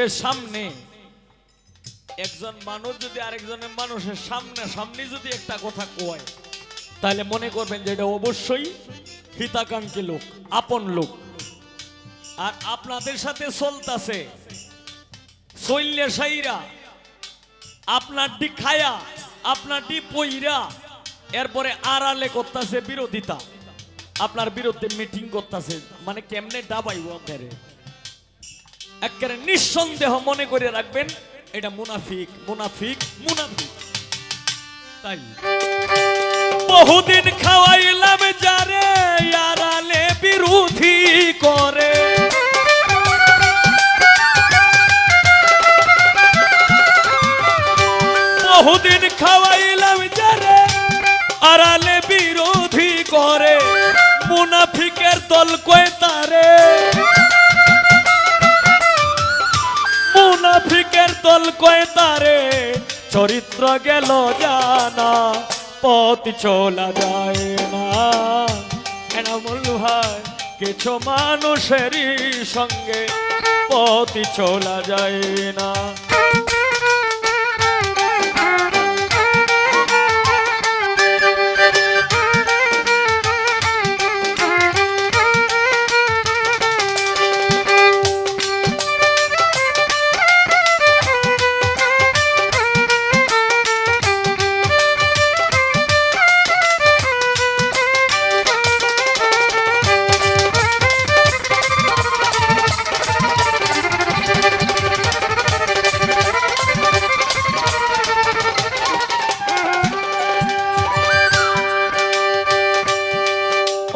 যে সামনে একজন মানুষ যদি আরেকজনের মানুষের সামনে সামনে যদি একটা কথা কয়, তাহলে মনে করবেন যে এটা অবশ্যই হিতাকাঙ্ক্ষী লোক, আপন লোক। আর আপনাদের সাথে চলতাছে। শৈল্য সাইরা, আপনার ডি খায়া, আপনার ডি পইরা, এরপরে আড়ালে করতেছে বিরোধিতা। আপনার বিরুদ্ধে মিটিং করতেছে। মানে কেমনে ডাবাইব আপনারে? একেবারে নিঃসন্দেহ মনে করে রাখবেন, এটা মুনাফিক মুনাফিক মুনাফিক। তাই। বহুদিন খাওয়াইলাম যারে, আড়ালে বিরোধী করে। বহুদিন খাওয়াইলাম যারে, আড়ালে বিরোধী করে। মুনাফিকের দল কয় মুনাফিকের কয় তারে? চরিত্র গেল জানা, পথ চলা যায় না। এনামুল ভাই কিছু মানুষেরই সঙ্গে পথ চলা যায় না।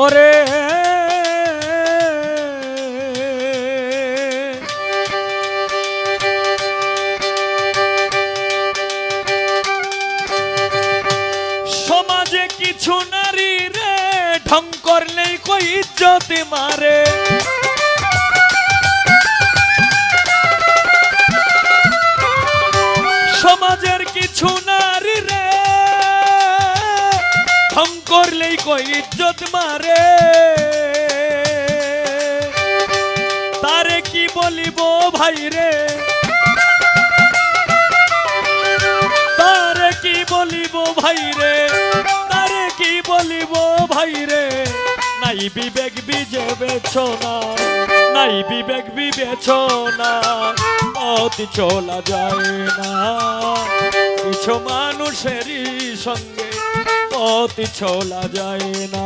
ওরে সমাজে কিছু নারী রে ঢং করলেই কই ইজ্জত মারে। সমাজের কিছু নারী করলেই কই ইজ্জত মারে। তারে কি বলিব ভাই রে? তারে কি বলিব ভাই রে? তারে কি বলিব ভাই রে? নাই বিবেক বিবেচনা নাই বিবেক বিবেচনা পথ চলা যায় না। কিছু মানুষেরই সঙ্গে পথ চলা যায় না!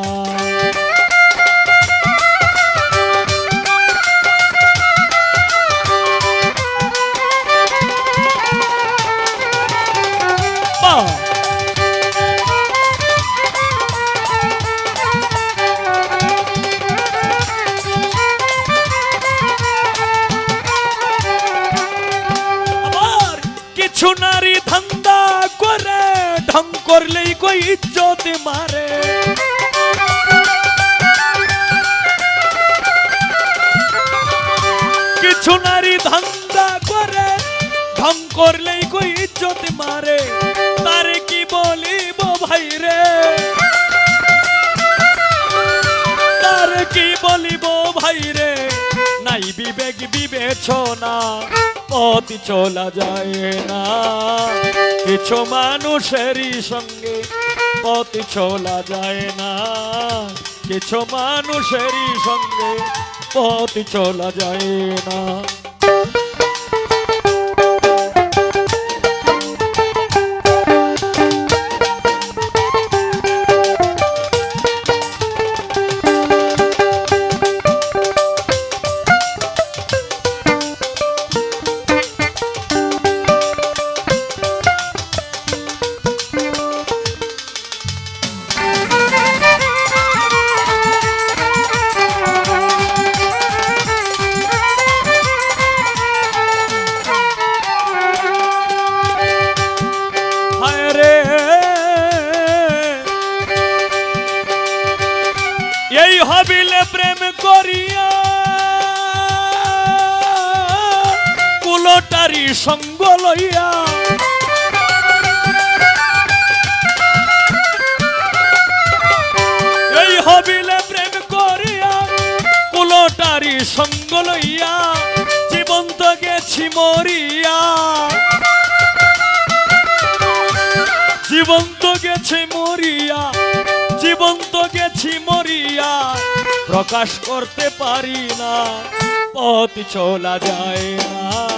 কিছু করলেই কই ইজ্জত মারে। কিছু নারী ধান্দা করে, ঢং করলেই কই ইজ্জত মারে। তারে কি বলিব ভাই রে? তারে কি বলিব ভাই রে? নাই বিবেক বিবেচনা। পথ চলা যায় না। কিছু মানুষেরই সঙ্গে পথ চলা যায় না। কিছু মানুষেরই সঙ্গে পথ চলা যায় না। কুলটারি সঙ্গ লইয়া। এই হবিলে প্রেম করিয়া, কুলটারি সঙ্গ লইয়া, জীবন্ত গেছি মরিয়া। জীবন্ত গেছে মরিয়া, জীবন্ত গেছি মরিয়া, প্রকাশ করতে পারি না, পথ চলা যায় না।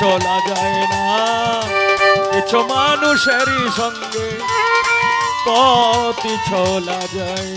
চলা যায় না। কিছু মানুষেরই সঙ্গে পথ চলা যায়